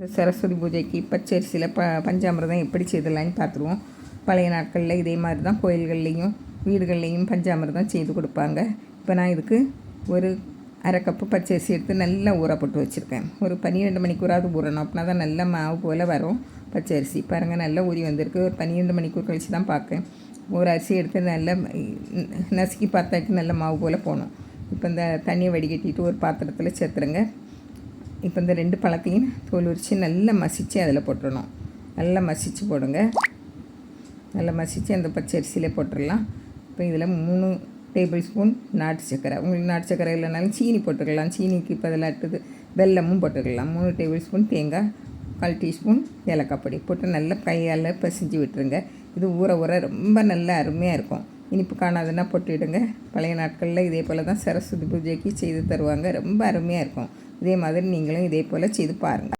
இந்த சரஸ்வதி பூஜைக்கு பச்சரிசியில் ப பஞ்சாமிர்தம் எப்படி செய்தலான்னு பார்த்துருவோம். பழைய நாட்களில் இதே மாதிரி தான் கோயில்கள்லேயும் வீடுகள்லேயும் பஞ்சாமிர்தம் செய்து கொடுப்பாங்க. இப்போ நான் இதுக்கு ஒரு அரை கப்பு பச்சரிசி எடுத்து நல்லா ஊற போட்டு வச்சுருக்கேன். ஒரு பன்னிரெண்டு மணிக்கூறாவது ஊறணும். அப்படின்னா தான் நல்ல மாவு போல் வரும் பச்சரிசி. பாருங்கள் நல்லா ஊறி வந்திருக்கு. ஒரு பன்னிரெண்டு மணிக்கூர் கழித்து தான் பார்க்கேன். ஒரு அரிசி எடுத்து நல்லா நசுக்கி பார்த்தாக்கி நல்ல மாவு போல் போகணும். இப்போ இந்த தண்ணியை வடிகட்டிட்டு ஒரு பாத்திரத்தில் சேர்த்துருங்க. இப்போ இந்த ரெண்டு பழத்தையும் தோல் உரித்து நல்லா மசித்து அதில் போட்டுடணும். நல்லா மசித்து போடுங்க. நல்லா மசித்து அந்த பச்சரிசியில் போட்டுடலாம். இப்போ இதில் மூணு டேபிள் ஸ்பூன் நாட்டு சர்க்கரை உங்களுக்கு நாட்டு சர்க்கரை இல்லைனாலும் சீனி போட்டுக்கலாம். சீனிக்கு இப்போ அதில் அடுத்தது வெல்லமும் போட்டுக்கலாம். மூணு டேபிள் ஸ்பூன் தேங்காய் கால் டீஸ்பூன் ஏலக்காய் பொடி. போட்டு நல்லா கையால் பிசைஞ்சு விட்டுருங்க. இது ஊற ஊற ரொம்ப நல்லா அருமையாக இருக்கும். இனிப்பு காணாதுன்னா போட்டுவிடுங்க. பழைய நாட்களில் இதே போல் தான் சரஸ்வதி பூஜைக்கு செய்து தருவாங்க. ரொம்ப அருமையாக இருக்கும். இதே மாதிரி நீங்களும் இதே போல் செய்து பாருங்கள்